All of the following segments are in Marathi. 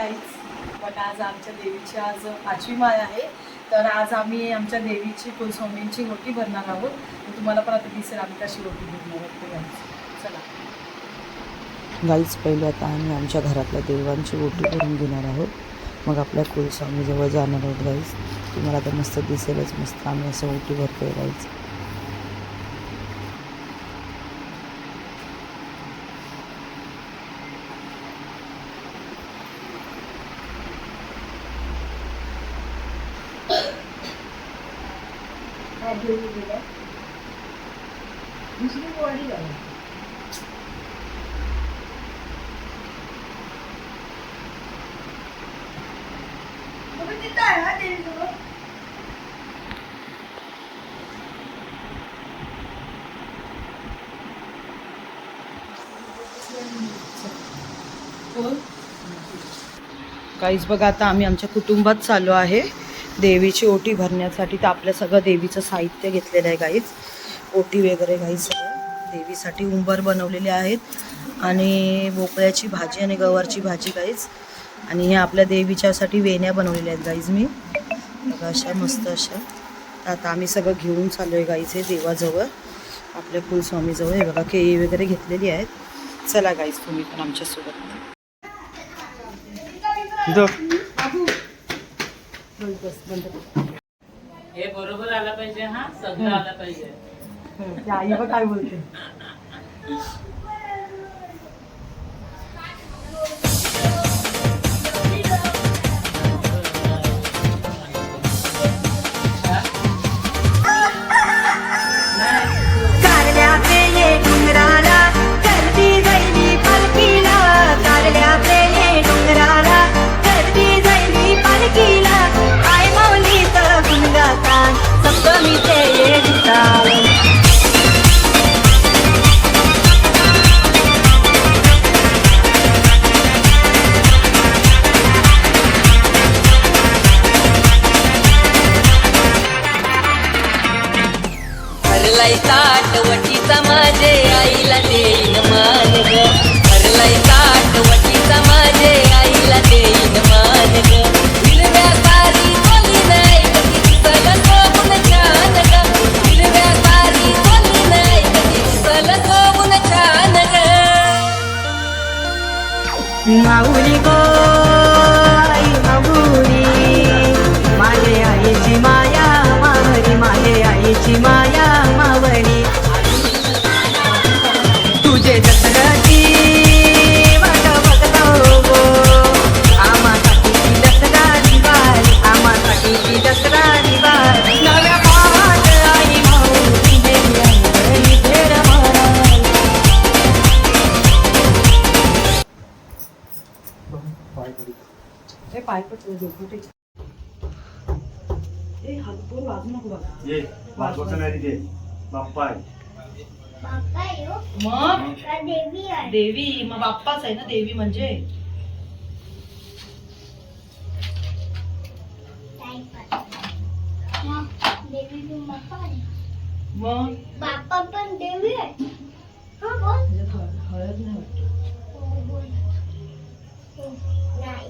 काहीच पण आज आमच्या देवीची आज पाचवी माळ आहे. तर आज आम्ही आमच्या देवीची कुलस्वामींची ओटी भरणार आहोत. तुम्हाला पण आता दिसेल आम्ही कशी ओटी भरणार आहोत चला. गाईच पहिले आता आम्ही आमच्या घरातल्या देवांची ओटी भरून घेणार आहोत. मग आपल्या कुलस्वामीजवळ जाणार आहोत गाईज तुम्हाला तर मस्त दिसेलच मस्त आम्ही असं ओटी भरतोय गाईज काहीच बघा आता आम्ही आमच्या कुटुंबात चाललो आहे. देवीची ओटी भरण्यासाठी तर आपलं सगळं देवीचं साहित्य घेतलेलं आहे गाईज ओटी वगैरे गाईज सगळं देवीसाठी उंबर बनवलेले आहेत. आणि भोपळ्याची भाजी आणि गवारची भाजी गाईज आणि हे आपल्या देवीच्यासाठी वेण्या बनवलेल्या आहेत गाईज मी. बघा अशा मस्त अशा. तर आता आम्ही सगळं घेऊन चाललो आहे गाईज हे देवाजवळ. आपल्या कुलस्वामीजवळ. हे बघा केळी वगैरे घेतलेली आहेत. चला गाईज तुम्ही पण आमच्यासोबत. हे बरोबर आलं पाहिजे हा? सगळं आलं पाहिजे. आई बघ काय बोलते. हरलाई ताट वटीचा माझे आईला देईन ए हात पोर वाजू नको बघा ये बापाचं नाही तिथे बाप्पा आहे मग देवी मग बाप्पाच आहे ना देवी म्हणजे मग बाप्पा पण देवी आहे हा बोल म्हणजे हळ- हळद नाही वाटत हो बोल हो, नाही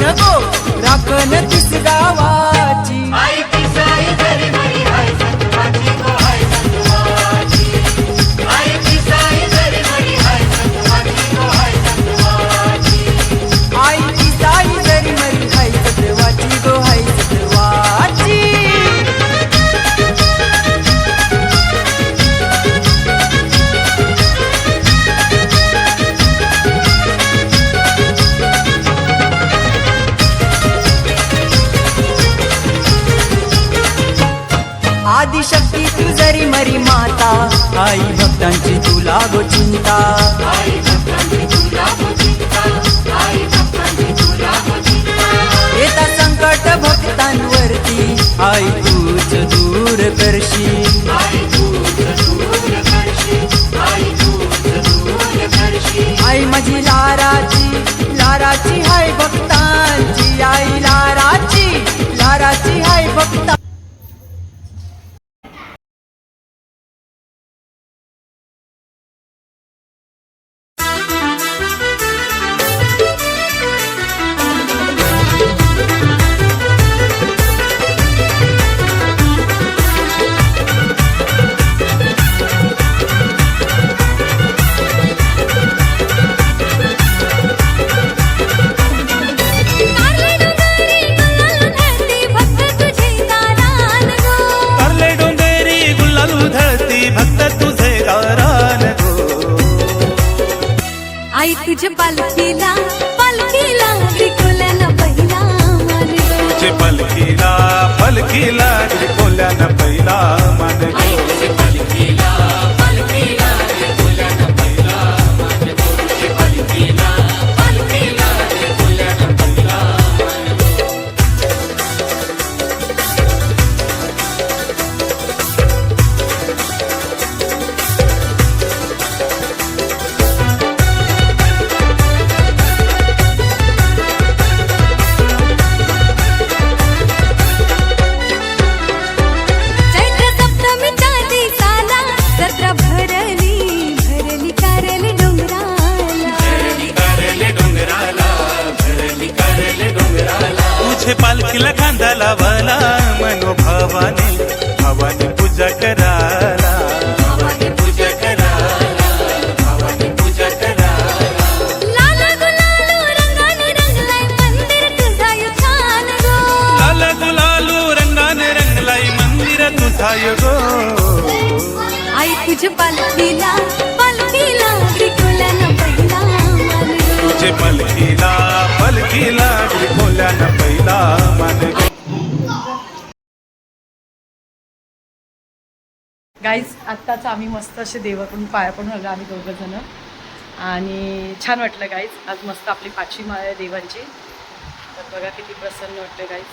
রাখো রাখো शक्ती तू जरी मरी माता आई भक्तांची तुला गो चिंता. येता संकट भक्तांवरती आई तूच दूर करशी उधळती भक्त तुझे गारान गो आई तुझ्या पालखीला पालखीला विकुल्यानं पहिला मान गं. तुझे पलकीला पलकीला कोल्यानं पहिला मान गो चैत्र तुझे पालखीला खांदा लावला मनोभावाने भावाने पूजा कराला. भावाने पूजा कराला भावाने पूजा कराला. लाला गुलालो रंगाने रंगलाय मंदिर तुझा यो छान गो. लाल गुलालू रंगाने रंगलाई मंदिर तुझा गो. आई तुझ्या पालखीला पालखीला विकुल्यानं पहिला. तुझे पलकीला पलकीला कोल्यानं गाईज आत्ताच आम्ही मस्त असे देवाकडून पाया पण आलो आम्ही दोघं जण. आणि छान वाटलं गाईज आज मस्त आपली पाचवी माळ आहे देवांची. तर बघा किती प्रसन्न वाटलं गाईज